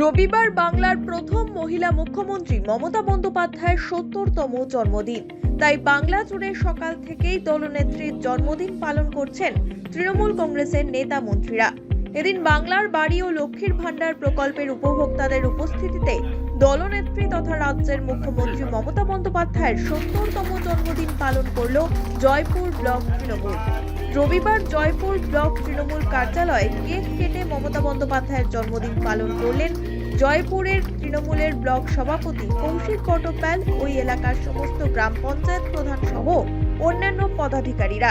রবিবার বাংলার প্রথম মহিলা মুখ্যমন্ত্রী মমতা বন্দ্যোপাধ্যায়ের সত্তরতম জন্মদিন। তাই বাংলা জুড়ে সকাল থেকেই দলনেত্রীর জন্মদিন পালন করছেন তৃণমূল কংগ্রেসের নেতা মন্ত্রীরা। এদিন বাংলার বাড়ি ও লক্ষ্মীর ভাণ্ডার প্রকল্পের উপভোক্তাদের উপস্থিতিতে দলনেত্রী তথা রাজ্যের মুখ্যমন্ত্রী মমতা বন্দ্যোপাধ্যায়ের সত্তরতম জন্মদিন পালন করল জয়পুর ব্লক তৃণমূল। রবিবার জয়পুর ব্লক তৃণমূল কার্যালয়ে কেক কেটে মমতা বন্দ্যোপাধ্যায়ের জন্মদিন পালন করলেন জয়পুরের তৃণমূলের ব্লক সভাপতি কৌশিক পটপাল ওই এলাকার সমস্ত গ্রাম পঞ্চায়েত প্রধান সহ অন্যান্য পদাধিকারীরা।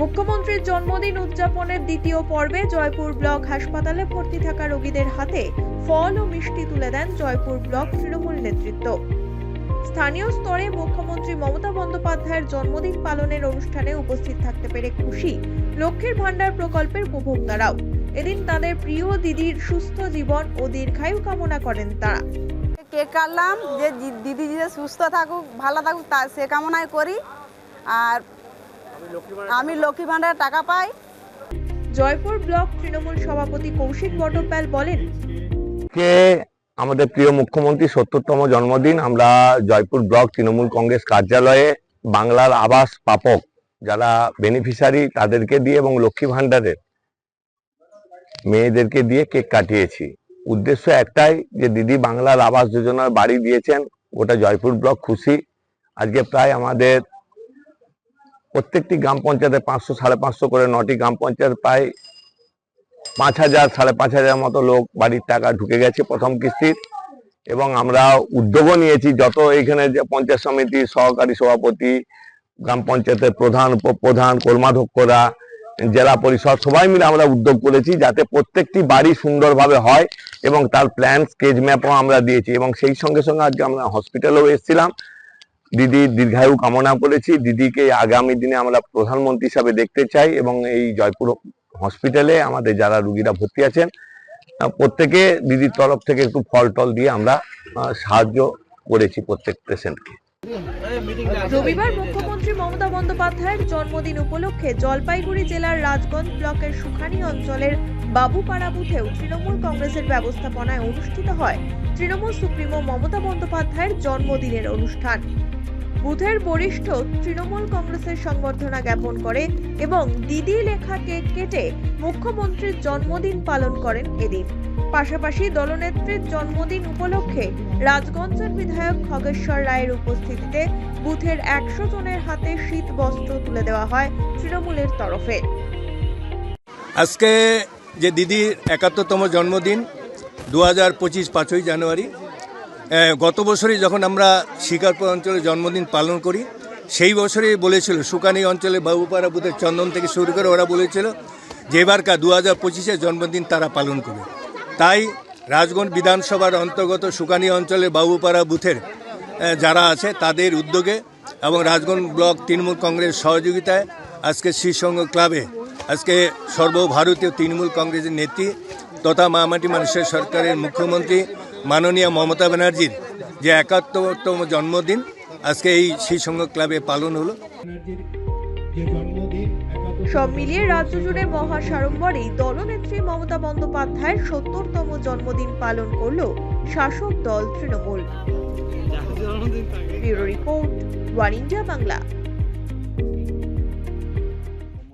মুখ্যমন্ত্রীর জন্মদিন উদযাপনের দ্বিতীয় পর্বে জয়পুর ব্লক হাসপাতালে ভর্তি থাকা রোগীদের হাতে ফল ও মিষ্টি তুলে দেন জয়পুর ব্লক তৃণমূল নেতৃত্ব। স্থানীয় স্তরে মুখ্যমন্ত্রী মমতা বন্দ্যোপাধ্যায়ের জন্মদিন পালনের অনুষ্ঠানে উপস্থিত থাকতে পেরে খুশি লক্ষ্মীর ভাণ্ডার প্রকল্পের উপভোক্তারাও। এদিন তাদের প্রিয় দিদির সুস্থ জীবন ও দীর্ঘায়ু কামনা করেন তারা। কেক কাটলাম যে দিদি যে সুস্থ থাকুক ভালো থাকুক তা সে কামনাই করি। আর আমি লক্ষ্মী ভাণ্ডার টাকা পাই। জয়পুর ব্লক তৃণমূল সভাপতি কৌশিক বটপাল বলেন কে আমাদের প্রিয় মুখ্যমন্ত্রী সত্তরতম জন্মদিন, আমরা জয়পুর ব্লক তৃণমূল কংগ্রেস কার্যালয়ে বাংলার আবাস প্রাপক যারা বেনিফিশিয়ারি তাদেরকে দিয়ে এবং লক্ষ্মী ভাণ্ডারের মেয়েদেরকে দিয়ে কেক কাটিয়েছি। উদ্দেশ্য একটাই যে দিদি বাংলার আবাস যোজনার বাড়ি দিয়েছেন, গোটা জয়পুর ব্লক খুশি। আজকে প্রায় আমাদের প্রত্যেকটি গ্রাম পঞ্চায়েতে পাঁচশো, সাড়ে পাঁচশো করে নটি গ্রাম পঞ্চায়েত প্রায় পাঁচ হাজার, সাড়ে পাঁচ হাজার মতো লোক বাড়ির টাকা ঢুকে গেছে প্রথম কিস্তির। এবং আমরা উদ্যোগও নিয়েছি যত এইখানে যে পঞ্চায়েত সমিতি, সহকারী সভাপতি, গ্রাম পঞ্চায়েতের প্রধান, উপপ্রধান, কর্মাধ্যক্ষরা, জেলা পরিষদ, সবাই মিলে আমরা উদ্যোগ করেছি যাতে প্রত্যেকটি বাড়ি সুন্দরভাবে হয় এবং তার প্ল্যান, স্কেচ ম্যাপও আমরা দিয়েছি এবং সেই সঙ্গে সঙ্গে আজকে আমরা হসপিটালেও এসেছিলাম। দিদির দীর্ঘায়ু কামনা করেছি। দিদিকে আগামী দিনে আমরা প্রধানমন্ত্রী হিসাবে দেখতে চাই এবং এই জয়পুর হসপিটালে আমাদের যারা রুগীরা ভর্তি আছেন প্রত্যেকে দিদির তরফ থেকে একটু ফল টল দিয়ে আমরা সাহায্য করেছি প্রত্যেক পেশেন্টকে রবিবার মুখ্যমন্ত্রী মমতা বন্দ্যোপাধ্যায়ের জন্মদিন উপলক্ষে জলপাইগুড়ি জেলার রাজগঞ্জ ব্লকের সুখানি অঞ্চলের বাবুপাড়া বুথেও তৃণমূল কংগ্রেসের ব্যবস্থাপনায় অনুষ্ঠিত হয় তৃণমূল সুপ্রিমো মমতা বন্দ্যোপাধ্যায়ের জন্মদিনের অনুষ্ঠান। বুথের বরিষ্ঠ তৃণমূল কংগ্রেসের সংবর্ধনা জ্ঞাপন করে এবং দিদি লেখা কেক কেটে মুখ্যমন্ত্রীর জন্মদিন পালন করেন এদিন। পাশাপাশি দলনেত্রীর জন্মদিন উপলক্ষে রাজগঞ্জের বিধায়ক খগেশ্বর রায়ের উপস্থিতিতে বুথের একশো জনের হাতে শীত বস্ত্র তুলে দেওয়া হয় তৃণমূলের তরফে। আজকে যে দিদির একাত্তরতম জন্মদিন দু হাজার পঁচিশ পাঁচই জানুয়ারি গত বছরই যখন আমরা শিকারপুর অঞ্চলে জন্মদিন পালন করি, সেই বছরই বলেছিল, সুকানি অঞ্চলে বাবুপাড়া বুথের চন্দন থেকে শুরু করে ওরা বলেছিল যে এবারকার দু হাজার পঁচিশের জন্মদিন তারা পালন করবে। তাই রাজগঞ্জ বিধানসভার অন্তর্গত সুকানি অঞ্চলে বাবুপাড়া বুথের যারা আছে তাদের উদ্যোগে এবং রাজগঞ্জ ব্লক তৃণমূল কংগ্রেস সহযোগিতায় আজকে শ্রীসংঘ ক্লাবে আজকে সর্বভারতীয় তৃণমূল কংগ্রেসের নেত্রী তথা মামাটি মানুষের সরকারের মুখ্যমন্ত্রী মাননীয় মমতা ব্যানার্জির যে একাত্তরতম জন্মদিন আজকে এই শ্রীসংঘ ক্লাবে পালন হলো। সব মিলিয়ে রাজ্য জুড়ে মহা সাড়ম্বরেই দলনেত্রী মমতা বন্দ্যোপাধ্যায়ের সত্তরতম জন্মদিন পালন করল শাসক দল Trinamool. Bureau report one India Bangla.